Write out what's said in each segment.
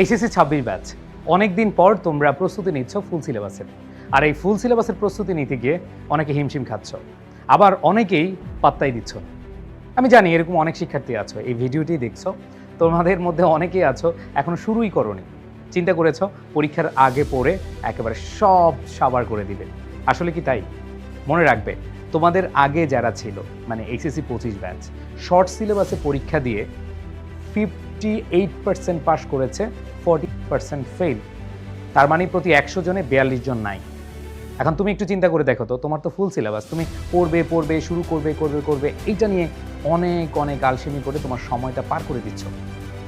HSC ছাব্বিশ batch অনেকদিন পর তোমরা প্রস্তুতি নিচ্ছ ফুল সিলেবাসের আর এই ফুল সিলেবাসের প্রস্তুতি নিতে গিয়ে অনেকে হিমশিম খাচ্ছ। আবার অনেকেই পাত্তাই দিচ্ছ আমি জানি এরকম অনেক শিক্ষার্থী আছো, এই ভিডিওটি দেখছ। তোমাদের মধ্যে অনেকেই আছো, এখনও শুরুই করনি। চিন্তা করেছ, পরীক্ষার আগে পড়ে একেবারে সব সাবার করে দিবে। আসলে কি তাই? মনে রাখবে, তোমাদের আগে যারা ছিল মানে এইচএসসি পঁচিশ ব্যাচ শর্ট সিলেবাসে পরীক্ষা দিয়ে ফিফটি এইট পার্সেন্ট পাস করেছে ফর্টি পার্সেন্ট ফেল তার মানে প্রতি একশো জনে বিয়াল্লিশ জন নাই। এখন তুমি একটু চিন্তা করে দেখো তো, তোমার তো ফুল সিলেবাস তুমি পড়বে পড়বে, শুরু করবে করবে করবে, এইটা নিয়ে অনেক অনেক আলসেমি করে তোমার সময়টা পার করে দিচ্ছ।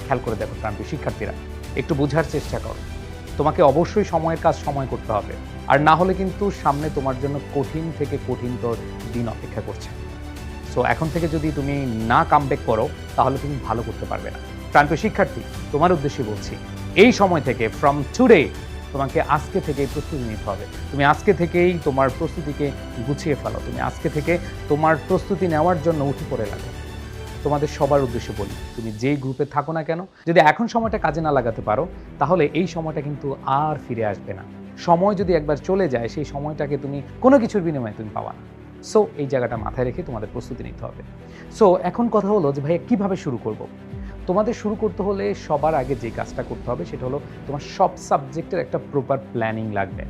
খেয়াল করে দেখো প্রান্তীয় শিক্ষার্থীরা, একটু বোঝার চেষ্টা করো। তোমাকে অবশ্যই সময়ের কাজ সময় করতে হবে। আর না হলে কিন্তু সামনে তোমার জন্য কঠিন থেকে কঠিনতর দিন অপেক্ষা করছে। সো এখন থেকে যদি তুমি না কামব্যাক করো, তাহলে তুমি ভালো করতে পারবে না। প্রান্তীয় শিক্ষার্থী, তোমার উদ্দেশ্যে বলছি, এই সময় থেকে ফ্রম টুডে তোমাকে আজকে থেকেই প্রস্তুতি নিতে হবে। তুমি আজকে থেকেই তোমার প্রস্তুতিকে গুছিয়ে ফেলো। তুমি আজকে থেকে তোমার প্রস্তুতি নেওয়ার জন্য উঠে পড়ে লাগো। তোমাদের সবার উদ্দেশ্যে বলি, তুমি যেই গ্রুপে থাকো না কেন, যদি এখন সময়টা কাজে না লাগাতে পারো, তাহলে এই সময়টা কিন্তু আর ফিরে আসবে না। সময় যদি একবার চলে যায়, সেই সময়টাকে তুমি কোনো কিছুর বিনিময়ে তুমি পাওয়া না। সো এই জায়গাটা মাথায় রেখে তোমাদের প্রস্তুতি নিতে হবে। সো এখন কথা হলো যে ভাইয়া কীভাবে শুরু করব। তোমাদের শুরু করতে হলে সবার আগে যে কাজটা করতে হবে সেটা হলো তোমার সব সাবজেক্টের একটা প্রপার প্ল্যানিং লাগবে।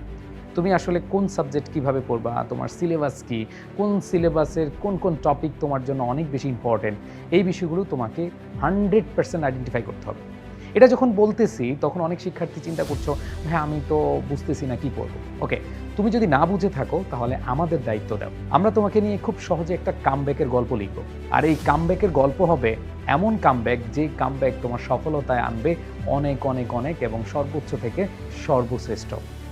তুমি আসলে কোন সাবজেক্ট কীভাবে পড়বা, তোমার সিলেবাস কি, কোন সিলেবাসের কোন কোন টপিক তোমার জন্য অনেক বেশি ইম্পর্টেন্ট এই বিষয়গুলো তোমাকে হান্ড্রেড পার্সেন্ট আইডেন্টিফাই করতে হবে। এটা যখন বলতেছি, তখন অনেক শিক্ষার্থী চিন্তা করছ হ্যাঁ আমি তো বুঝতেছি না কি করব। ওকে তুমি যদি না বুঝে থাকো, তাহলে আমাদের দায়িত্ব দাও। আমরা তোমাকে নিয়ে খুব সহজে একটা কামব্যাকের গল্প লিখব। আর এই কামব্যাকের গল্প হবে এমন কামব্যাক যে কামব্যাক তোমার সফলতায় আনবে অনেক অনেক অনেক এবং সর্বোচ্চ থেকে সর্বশ্রেষ্ঠ।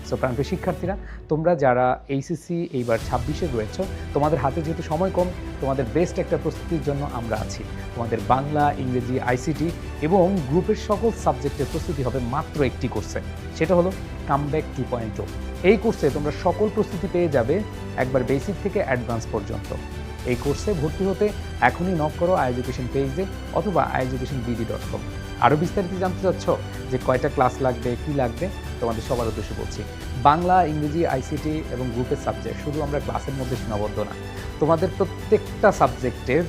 সো প্রান্তীয় শিক্ষার্থীরা, তোমরা যারা এইসিসি এইবার ছাব্বিশে রয়েছ, তোমাদের হাতে যেহেতু সময় কম, তোমাদের বেস্ট একটা প্রস্তুতির জন্য আমরা আছি। তোমাদের বাংলা, ইংরেজি আইসিটি এবং গ্রুপের সকল সাবজেক্টের প্রস্তুতি হবে মাত্র একটি কোর্সে। সেটা হলো কামব্যাক টু পয়েন্ট এই কোর্সে তোমরা সকল প্রস্তুতি পেয়ে যাবে একবার বেসিক থেকে অ্যাডভান্স পর্যন্ত। এই কোর্সে ভর্তি হতে এখনই নক করো আই এডুকেশন পেজে অথবা I education BD dot com আরও বিস্তারিত জানতে চাচ্ছ যে কয়টা ক্লাস লাগবে, কি লাগবে? তোমাদের সবার উদ্দেশ্যে বলছি, বাংলা, ইংরেজি আইসিটি এবং গ্রুপের সাবজেক্ট শুধু আমরা ক্লাসের মধ্যে সীমাবদ্ধ না, তোমাদের প্রত্যেকটা সাবজেক্টের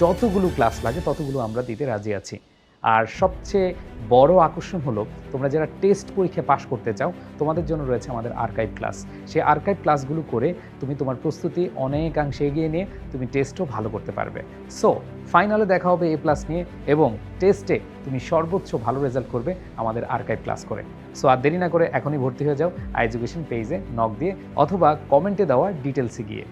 যতগুলো ক্লাস লাগে ততগুলো আমরা দিতে রাজি আছি। আর সবচেয়ে বড় আকর্ষণ হলো, তোমরা যারা টেস্ট পরীক্ষা পাশ করতে চাও, তোমাদের জন্য রয়েছে আমাদের আর্কাইভ ক্লাস সেই আর্কাইভ ক্লাসগুলো করে তুমি তোমার প্রস্তুতি অনেকাংশে এগিয়ে নিয়ে তুমি টেস্টও ভালো করতে পারবে। সো ফাইনালে দেখা হবে এ প্লাস নিয়ে এবং টেস্টে তুমি সর্বোচ্চ ভালো রেজাল্ট করবে আমাদের আর্কাইভ ক্লাস করে। সো আর দেরি না করে এখনই ভর্তি হয়ে যাও এডুকেশন পেজে নক দিয়ে অথবা কমেন্টে দেওয়া ডিটেলসে গিয়ে।